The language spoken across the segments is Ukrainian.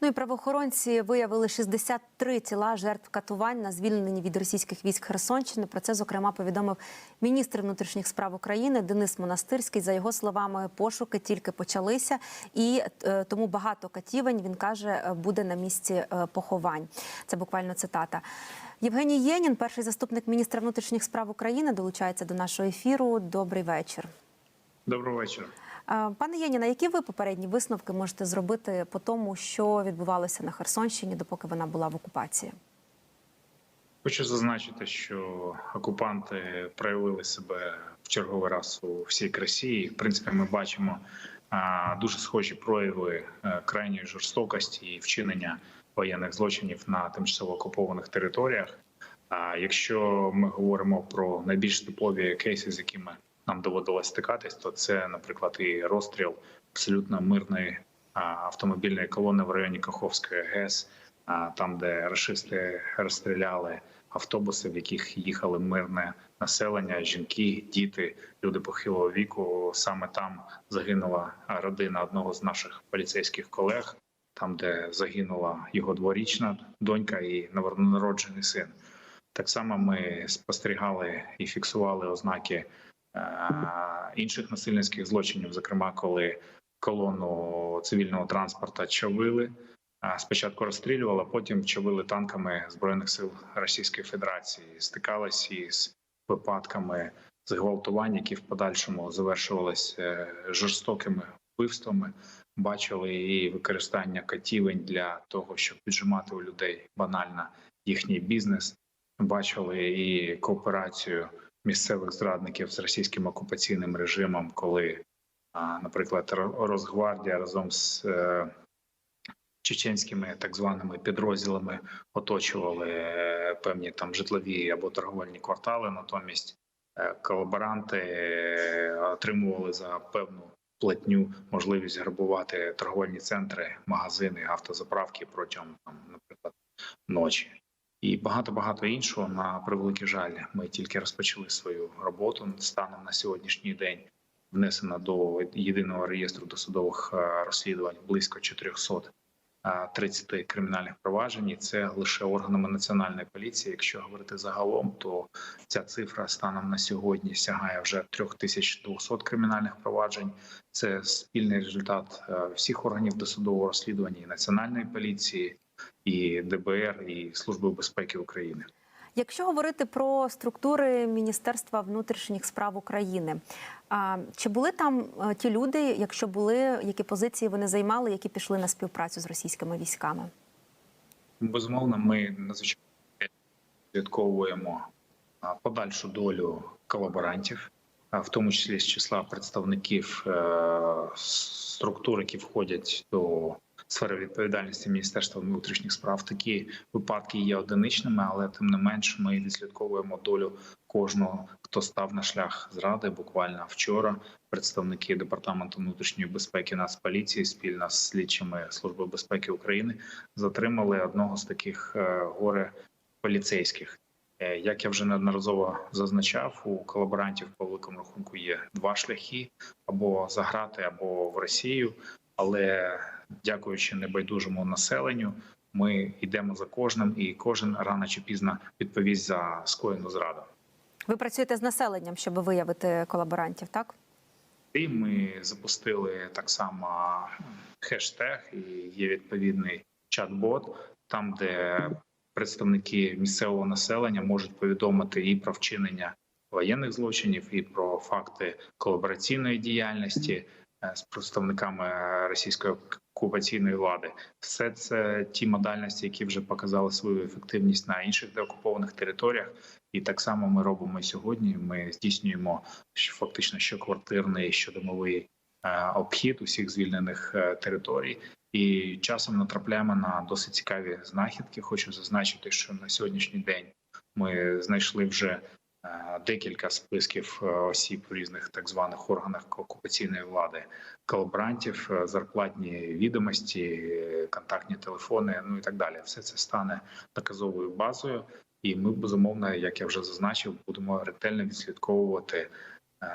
Ну і правоохоронці виявили 63 тіла жертв катувань на звільненні від російських військ Херсонщини. Про це зокрема повідомив міністр внутрішніх справ України Денис Монастирський. За його словами, пошуки тільки почалися, і е, тому багато катівень він каже е, буде на місці е, поховань. Це буквально цитата. Євгеній Єнін, перший заступник міністра внутрішніх справ України, долучається до нашого ефіру. Добрий вечір. Доброго вечора. Пане Єніна, які ви попередні висновки можете зробити по тому, що відбувалося на Херсонщині, допоки вона була в окупації? Хочу зазначити, що окупанти проявили себе в черговий раз у всій красі. В принципі, ми бачимо дуже схожі прояви е, крайньої жорстокості і вчинення воєнних злочинів на тимчасово окупованих територіях. А якщо ми говоримо про найбільш типові кейси, з якими нам доводилось стикатись, то це, наприклад, і розстріл абсолютно мирної автомобільної колони в районі Каховської ГЕС, там, де рашисти розстріляли автобуси, в яких їхали мирне населення, жінки, діти, люди похилого віку. Саме там загинула родина одного з наших поліцейських колег, там, де загинула його дворічна донька і новонароджений син. Так само ми спостерігали і фіксували ознаки інших насильницьких злочинів, зокрема, коли колону цивільного транспорта чавили. Спочатку розстрілювали, потім чавили танками збройних сил Російської Федерації. Стикалися із випадками зґвалтувань, які в подальшому завершувалися е, жорстокими вбивствами. Бачили і використання катівень для того, щоб піджимати у людей банально їхній бізнес. Бачили і кооперацію місцевих зрадників з російським окупаційним режимом, коли, наприклад, Росгвардія разом з е, чеченськими так званими підрозділами оточували е, певні там житлові або торговельні квартали. Натомість е, колаборанти отримували за певну платню можливість грабувати торговельні центри, магазини, автозаправки протягом там, наприклад, ночі. І багато багато іншого на превеликий жаль. Ми тільки розпочали свою роботу станом на сьогоднішній день. Внесено до єдиного реєстру досудових е, розслідувань близько 430 кримінальних проваджень. І Це лише органами національної поліції. Якщо говорити загалом, то ця цифра станом на сьогодні сягає вже 3200 кримінальних проваджень. Це спільний результат е, всіх органів досудового розслідування і національної поліції, і ДБР, і Служби безпеки України. Якщо говорити про структури Міністерства внутрішніх справ України, чи були там е, ті люди, якщо були, які позиції вони займали, які пішли на співпрацю з російськими військами? Безумовно, ми надзвичайно слідковуємо подальшу долю колаборантів, в тому числі з числа представників е, структур, які входять до сфери відповідальності Міністерства внутрішніх справ. Такі випадки є одиничними, але тим не менш ми відслідковуємо долю кожного, хто став на шлях зради. Буквально вчора представники департаменту внутрішньої безпеки Нацполіції спільно з слідчими служби безпеки України затримали одного з таких е, горе поліцейських. Е, Як я вже неодноразово зазначав, у колаборантів по великому рахунку є два шляхи: або заграти, або в Росію. Але дякуючи небайдужому населенню, ми йдемо за кожним, і кожен рано чи пізно відповість за скоєну зраду. Ви працюєте з населенням, щоб виявити колаборантів, так? І ми запустили так само хештег, і є відповідний чат-бот, там де представники місцевого населення можуть повідомити і про вчинення воєнних злочинів, і про факти колабораційної діяльності з представниками російської окупаційної влади. Все це ті модальності, які вже показали свою ефективність на інших деокупованих територіях. І так само ми робимо сьогодні. Ми здійснюємо фактично щоквартирний щодомовий е, обхід усіх звільнених е, територій. І часом натрапляємо на досить цікаві знахідки. Хочу зазначити, що на сьогоднішній день ми знайшли вже е, декілька списків е, осіб в різних так званих органах окупаційної влади, колаборантів, е, зарплатні відомості, е, контактні телефони, ну і так далі. Все це стане доказовою базою. І ми безумовно, як я вже зазначив, будемо ретельно відслідковувати е,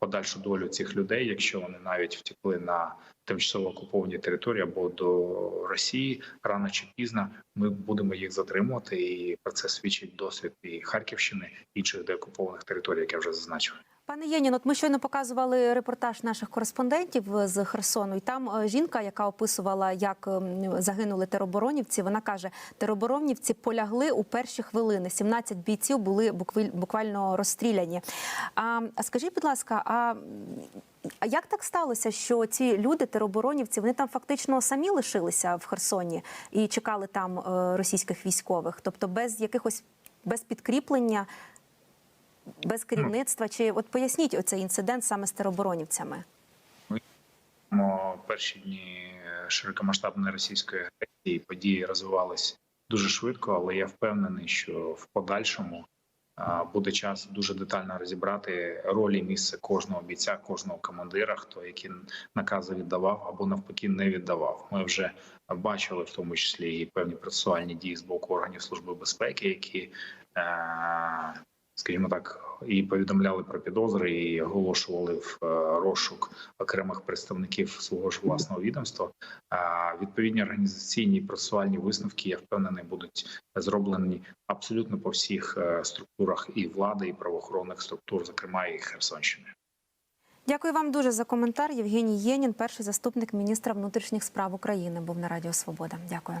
подальшу долю цих людей, якщо вони навіть втекли на тимчасово окуповані території або до Росії рано чи пізно ми будемо їх затримувати, і про це свідчить досвід і Харківщини, і інших деокупованих територій, як я вже зазначив. Пане Єнін, от ми щойно показували репортаж наших кореспондентів з Херсону, і там е, жінка, яка описувала, як ем, загинули тероборонівці, вона каже, тероборонівці полягли у перші хвилини. 17 бійців були буквально розстріляні. А, скажіть, будь ласка, а а як так сталося, що ці люди, тероборонівці, вони там фактично самі лишилися в Херсоні і чекали там е, російських військових, тобто без якихось без підкріплення, без керівництва? Чи от поясніть оцей інцидент саме з тероборонівцями? Перші дні широкомасштабної російської агресії події розвивались дуже швидко, але я впевнений, що в подальшому буде час дуже детально розібрати ролі місце кожного бійця, кожного командира, хто які накази віддавав або навпаки не віддавав. Ми вже бачили в тому числі і певні процесуальні дії з боку органів служби безпеки, які е, скажімо так, і повідомляли про підозри, і оголошували в е, розшук окремих представників свого ж власного відомства. Відповідні організаційні і процесуальні висновки, я впевнений, будуть зроблені абсолютно по всіх е, структурах і влади, і правоохоронних структур, зокрема і Херсонщини. Дякую вам дуже за коментар. Євгеній Єнін, перший заступник міністра внутрішніх справ України, був на Радіо Свобода. Дякую.